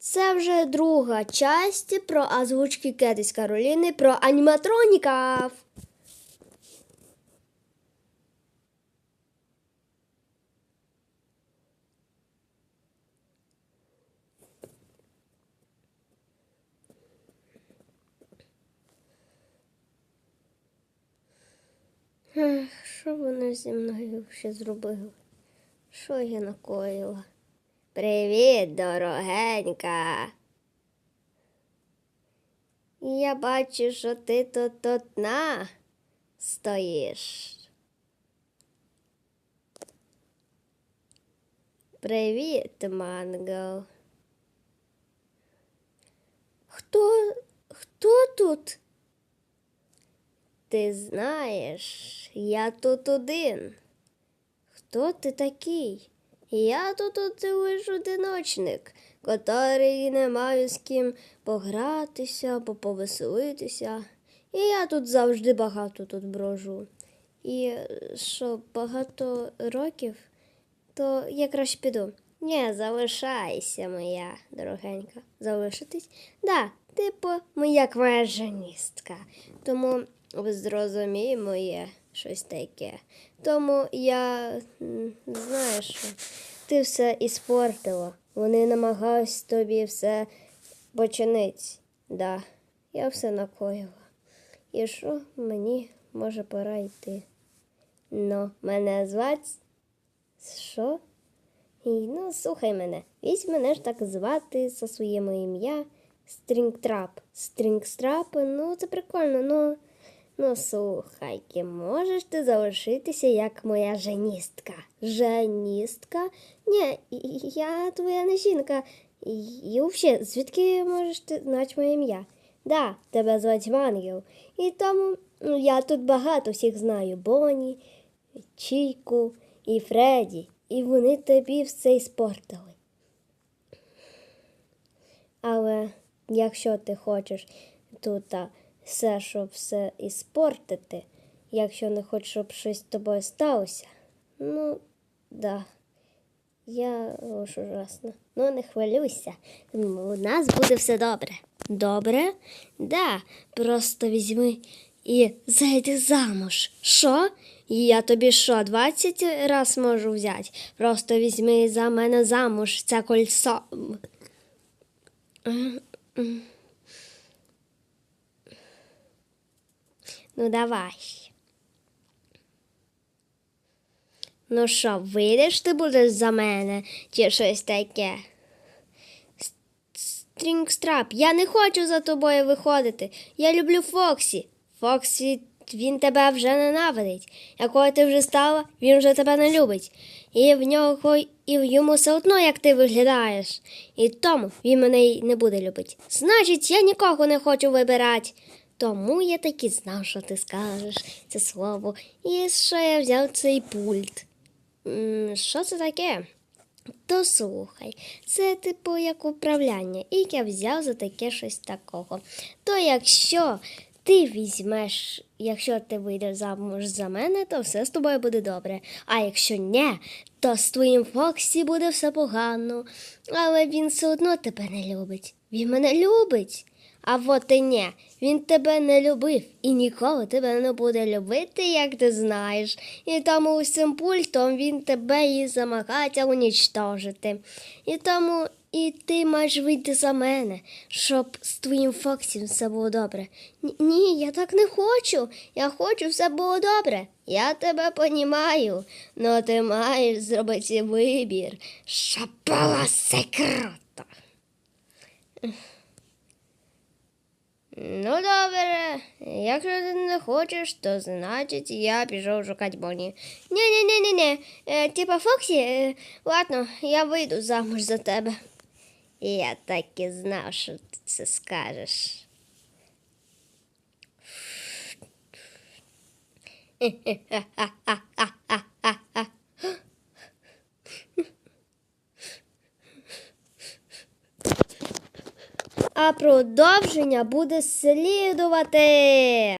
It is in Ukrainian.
Це вже друга часть про озвучки Кетись Кароліни про аніматроніків. Що вони зі мною ще зробили? Що я накоїла? Привіт, дорогенька. Я бачу, що ти тут одна стоїш. Привіт, Манго. Хто, хто тут? Ти знаєш, я тут один. Хто ти такий? Я тут лиш одиночник, котрий не маю з ким погратися або повеселитися. І я тут завжди багато тут брожу. І що багато років, то я краще піду. Ні, залишайся, моя дорогенька. Залишитись? Да, типу, моя кважаністка. Тому ви зрозумій моє щось таке. Тому я знаю, що ти все іспортила. Вони намагались тобі все починити. Да, я все накоїла. І що мені може пора йти? Ну, мене звать. Що? Ну, слухай мене, візь мене ж так звати за своєму ім'я Стрінгтрап. Стрінгстрап, ну це прикольно, ну. Ну, слухай, можеш ти залишитися як моя женістка. Женістка? Ні, я твоя не жінка. І взагалі, звідки можеш ти знати моє ім'я? Да, тебе звать Мангел. І тому ну, я тут багато всіх знаю. Боні, Чійку і Фредді. І вони тобі все іспортили. Але якщо ти хочеш тут все, щоб все іспортити, якщо не хочеш, щоб щось з тобою сталося, ну, да. Я уж ужасно. Ну, не хвилюйся. У нас буде все добре. Добре? Да, просто візьми і зайди замуж. Що? Я тобі що, 20 раз можу взяти? Просто візьми за мене замуж це кольцо. Ну, давай. Ну що, вийдеш ти будеш за мене чи щось таке? Стрінгстрап, я не хочу за тобою виходити. Я люблю Фоксі. Фоксі, він тебе вже ненавидить. Якою ти вже стала, він вже тебе не любить. І в нього і в йому все одно, як ти виглядаєш. І тому він мене й не буде любити. Значить, я нікого не хочу вибирати. Тому я таки знав, що ти скажеш це слово. І що я взяв цей пульт. Що це таке? То слухай, це типу як управляння, і я взяв за таке щось такого. То якщо ти візьмеш, якщо ти вийдеш замуж за мене, то все з тобою буде добре. А якщо ні, то з твоїм Фоксі буде все погано. Але він все одно тебе не любить. Він мене любить. А от і ні, він тебе не любив і ніколи тебе не буде любити, як ти знаєш. І тому усім пультом він тебе і замагається унічтожити. І тому і ти маєш вийти за мене, щоб з твоїм Фоксі все було добре. Ні, я так не хочу. Я хочу, все було добре. Я тебе понімаю, но ти маєш зробити вибір, щоб було секрето. Ну, добре, якщо ти не хочеш, то значить я пішов шукати Бонні. ні ні ні ні ні е, Типа Фоксі, е, ладно, я вийду замуж за тебе. Я так і знав, що ти це скажеш. Продовження буде слідувати.